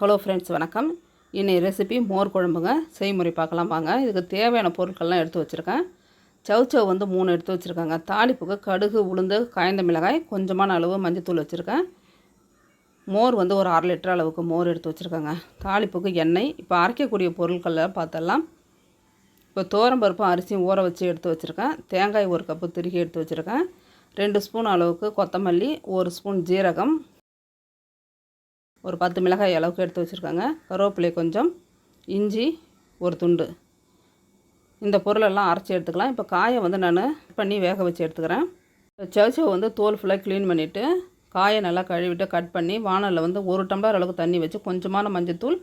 Hello friends வணக்கம். இன்றைய recipe மோர் குழம்புங்க. செய்முறை பார்க்கலாம் வாங்க. இதுக்கு தேவையான பொருட்கள்லாம் எடுத்து வச்சுருக்கேன். சவுச்சவ் வந்து மூணு எடுத்து வச்சுருக்காங்க. தாளிப்புக்கு கடுகு உளுந்து காய்ந்த மிளகாய் கொஞ்சமான அளவு மஞ்சத்தூள் வச்சுருக்கேன். மோர் வந்து ஒரு அரை லிட்டர் அளவுக்கு மோர் எடுத்து வச்சுருக்காங்க. தாளிப்புக்கு எண்ணெய் இப்போ அரைக்கக்கூடிய பொருட்களில் பார்த்தெல்லாம் இப்போ தோரம்பருப்பும் அரிசியும் ஊற வச்சு எடுத்து வச்சுருக்கேன். தேங்காய் ஒரு கப்பு திருகி எடுத்து வச்சுருக்கேன். ரெண்டு ஸ்பூன் அளவுக்கு கொத்தமல்லி ஒரு ஸ்பூன் ஜீரகம் ஒரு பத்து மிளகாய் அளவுக்கு எடுத்து வச்சுருக்காங்க. கருவேப்பிலை கொஞ்சம் இஞ்சி ஒரு துண்டு. இந்த பொருளெல்லாம் அரைச்சி எடுத்துக்கலாம். இப்போ காயை வந்து நான் பண்ணி வேக வச்சு எடுத்துக்கிறேன். சர்ச்சை வந்து தோல் ஃபுல்லாக க்ளீன் பண்ணிவிட்டு காயை நல்லா கழுவிட்டு கட் பண்ணி வானலில் வந்து ஒரு டம்ளர் அளவுக்கு தண்ணி வச்சு கொஞ்சமான மஞ்சள் தூள்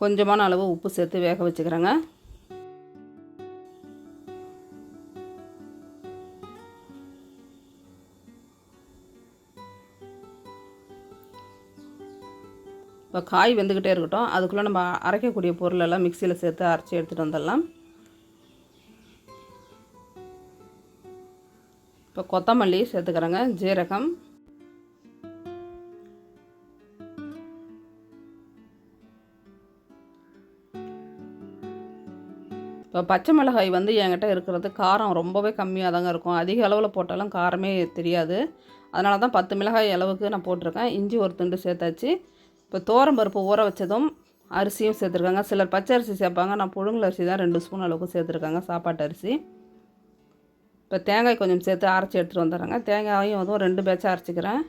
கொஞ்சமான அளவு உப்பு சேர்த்து வேக வச்சுக்கிறேங்க. இப்போ காய் வெந்துக்கிட்டே இருக்கட்டும் அதுக்குள்ளே நம்ம அரைக்கக்கூடிய பொருளெல்லாம் மிக்சியில் சேர்த்து அரைச்சி எடுத்துகிட்டு வந்துடலாம். இப்போ கொத்தமல்லி சேர்த்துக்கிறேங்க ஜீரகம். இப்போ பச்சை மிளகாய் வந்து என்கிட்ட இருக்கிறது காரம் ரொம்பவே கம்மியாக தாங்க இருக்கும். அதிக அளவில் போட்டாலும் காரமே தெரியாது. அதனால தான் பத்து மிளகாய் அளவுக்கு நான் போட்டிருக்கேன். இஞ்சி ஒரு துண்டு சேர்த்தாச்சு. இப்போ பருப்பு ஊற வச்சதும் அரிசியும் சேர்த்துருக்காங்க. சிலர் பச்சை அரிசி சேர்ப்பாங்க. நான் புழுங்கல் அரிசி தான் ரெண்டு ஸ்பூன் அளவுக்கு சேர்த்துருக்காங்க. சாப்பாட்டு அரிசி. இப்போ தேங்காய் கொஞ்சம் சேர்த்து அரைச்சி எடுத்துகிட்டு வந்துடுறாங்க. தேங்காயும் அதுவும் ரெண்டு பேட்சாக அரைச்சிக்கிறேன்.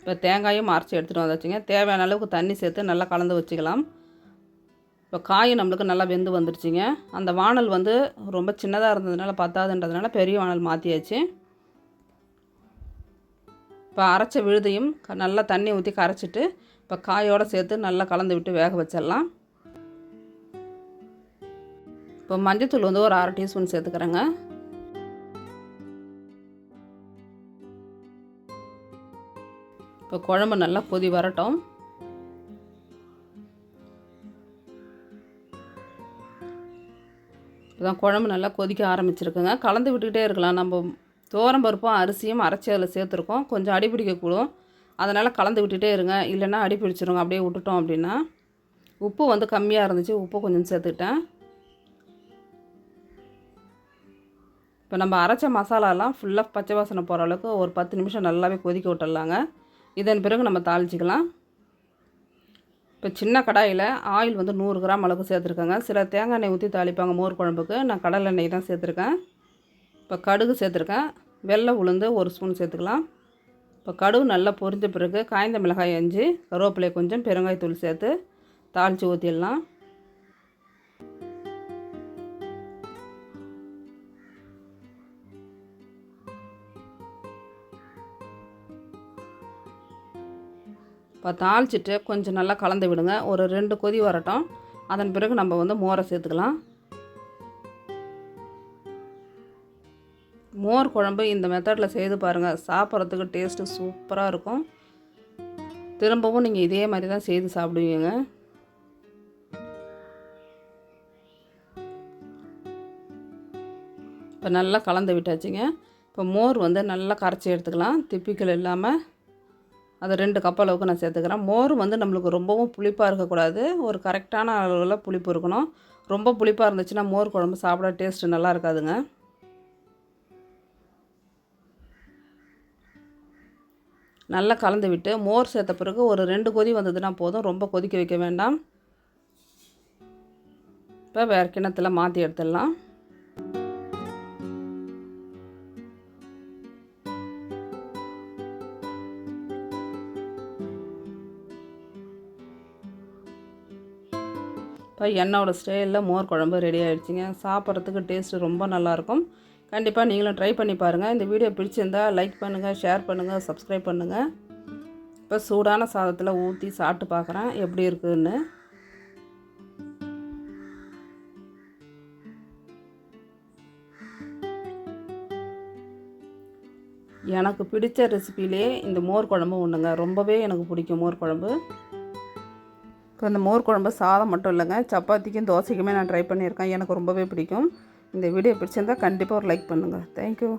இப்போ தேங்காயும் அரைச்சி எடுத்துகிட்டு வந்தாச்சுங்க. தேவையான அளவுக்கு தண்ணி சேர்த்து நல்லா கலந்து வச்சுக்கலாம். இப்போ காய் நம்மளுக்கு நல்லா வெந்து வந்துடுச்சிங்க அந்த வானல் வந்து ரொம்ப சின்னதாக இருந்ததுனால பத்தாதுன்றதுனால பெரிய வானல் மாற்றியாச்சு இப்போ அரைச்ச விழுதையும் நல்லா தண்ணி ஊற்றி கரைச்சிட்டு இப்போ காயோடு சேர்த்து நல்லா கலந்து விட்டு வேக வச்சிடலாம். இப்போ மஞ்சத்தூள் வந்து ஒரு அரை டீஸ்பூன் சேர்த்துக்கிறேங்க. இப்போ குழம்பு நல்லா கொதி வரட்டும். இப்போதான் குழம்பு நல்லா கொதிக்க ஆரம்பிச்சிருக்குங்க. கலந்து விட்டுக்கிட்டே இருக்கலாம். நம்ம தோரம் பருப்பும் அரிசியும் அரைச்சி அதில் சேர்த்துருக்கோம். கொஞ்சம் அடிப்பிடிக்கக்கூடும் அதனால் கலந்து விட்டுகிட்டே இருங்க. இல்லைன்னா அடி பிடிச்சிருங்க. அப்படியே விட்டுட்டோம் அப்படின்னா உப்பு வந்து கம்மியாக இருந்துச்சு. உப்பு கொஞ்சம் சேர்த்துக்கிட்டேன். இப்போ நம்ம அரைச்ச மசாலாலாம் ஃபுல்லாக பச்சை வாசனை போகிற அளவுக்கு ஒரு பத்து நிமிஷம் நல்லாவே கொதிக்க விட்டுடலாங்க. இதன் பிறகு நம்ம தாளிச்சிக்கலாம். இப்போ சின்ன கடாயில் ஆயில் வந்து நூறு கிராம் அளவுக்கு சேர்த்துருக்கேங்க. சில தேங்காய் எண்ணெய் ஊற்றி தாளிப்பாங்க மோர் குழம்புக்கு. நான் கடலை எண்ணெய் தான் சேர்த்துருக்கேன். இப்போ கடுகு சேர்த்துருக்கேன். வெள்ளை உளுந்து ஒரு ஸ்பூன் சேர்த்துக்கலாம். இப்போ கடுகு நல்லா பொரிஞ்ச பிறகு காய்ந்த மிளகாய் அஞ்சு கருவேப்பிலை கொஞ்சம் பெருங்காயத்தூள் சேர்த்து தாளித்து ஊற்றிடலாம். இப்போ தாளிச்சிட்டு கொஞ்சம் நல்லா கலந்து விடுங்க. ஒரு ரெண்டு கொதி வரட்டும். அதன் பிறகு நம்ம வந்து மோரை சேர்த்துக்கலாம். மோர் குழம்பு இந்த மெத்தடில் செய்து பாருங்கள் சாப்பிட்றதுக்கு டேஸ்ட்டு சூப்பராக இருக்கும். திரும்பவும் நீங்கள் இதே மாதிரி தான் செய்து சாப்பிடுவீங்க. இப்போ நல்லா கலந்து விட்டாச்சுங்க. இப்போ மோர் வந்து நல்லா கரைச்சி எடுத்துக்கலாம். திப்பிக்கல் இல்லாமல் அது ரெண்டு கப் அளவுக்கு நான் சேர்த்துக்கிறேன். மோர் வந்து நம்மளுக்கு ரொம்பவும் புளிப்பாக இருக்கக்கூடாது. ஒரு கரெக்டான அளவில் புளிப்பு இருக்கணும். ரொம்ப புளிப்பாக இருந்துச்சுன்னா மோர் குழம்பு சாப்பிட டேஸ்ட்டு நல்லா இருக்காதுங்க. நல்லா கலந்து விட்டு மோர் சேர்த்த பிறகு ஒரு ரெண்டு கொதி வந்ததுன்னா போதும். ரொம்ப கொதிக்க வைக்க வேண்டாம். இப்போ வேறு கிணத்துல மாற்றி எடுத்துடலாம். இப்போ என்னோடய ஸ்டைலில் மோர் குழம்பு ரெடி ஆகிடுச்சிங்க சாப்பிட்றதுக்கு டேஸ்ட்டு ரொம்ப நல்லாயிருக்கும். கண்டிப்பாக நீங்களும் ட்ரை பண்ணி பாருங்கள் இந்த வீடியோ பிடிச்சிருந்தால் லைக் பண்ணுங்கள் ஷேர் பண்ணுங்கள் சப்ஸ்கிரைப் பண்ணுங்கள் இப்போ சூடான சாதத்தில் ஊற்றி சாப்பிட்டு பார்க்குறேன் எப்படி இருக்குதுன்னு எனக்கு பிடிச்ச ரெசிபிலே இந்த மோர் குழம்பு ஒன்றுங்க ரொம்பவே எனக்கு பிடிக்கும் மோர் குழம்பு. இப்போ இந்த மோர் குழம்பு சாதம் மட்டும் இல்லைங்க. சப்பாத்திக்கும் தோசைக்குமே நான் ட்ரை பண்ணியிருக்கேன். எனக்கு ரொம்பவே பிடிக்கும். இந்த வீடியோ பிடிச்சிருந்தால் கண்டிப்பாக ஒரு லைக் பண்ணுங்கள் தேங்க்யூ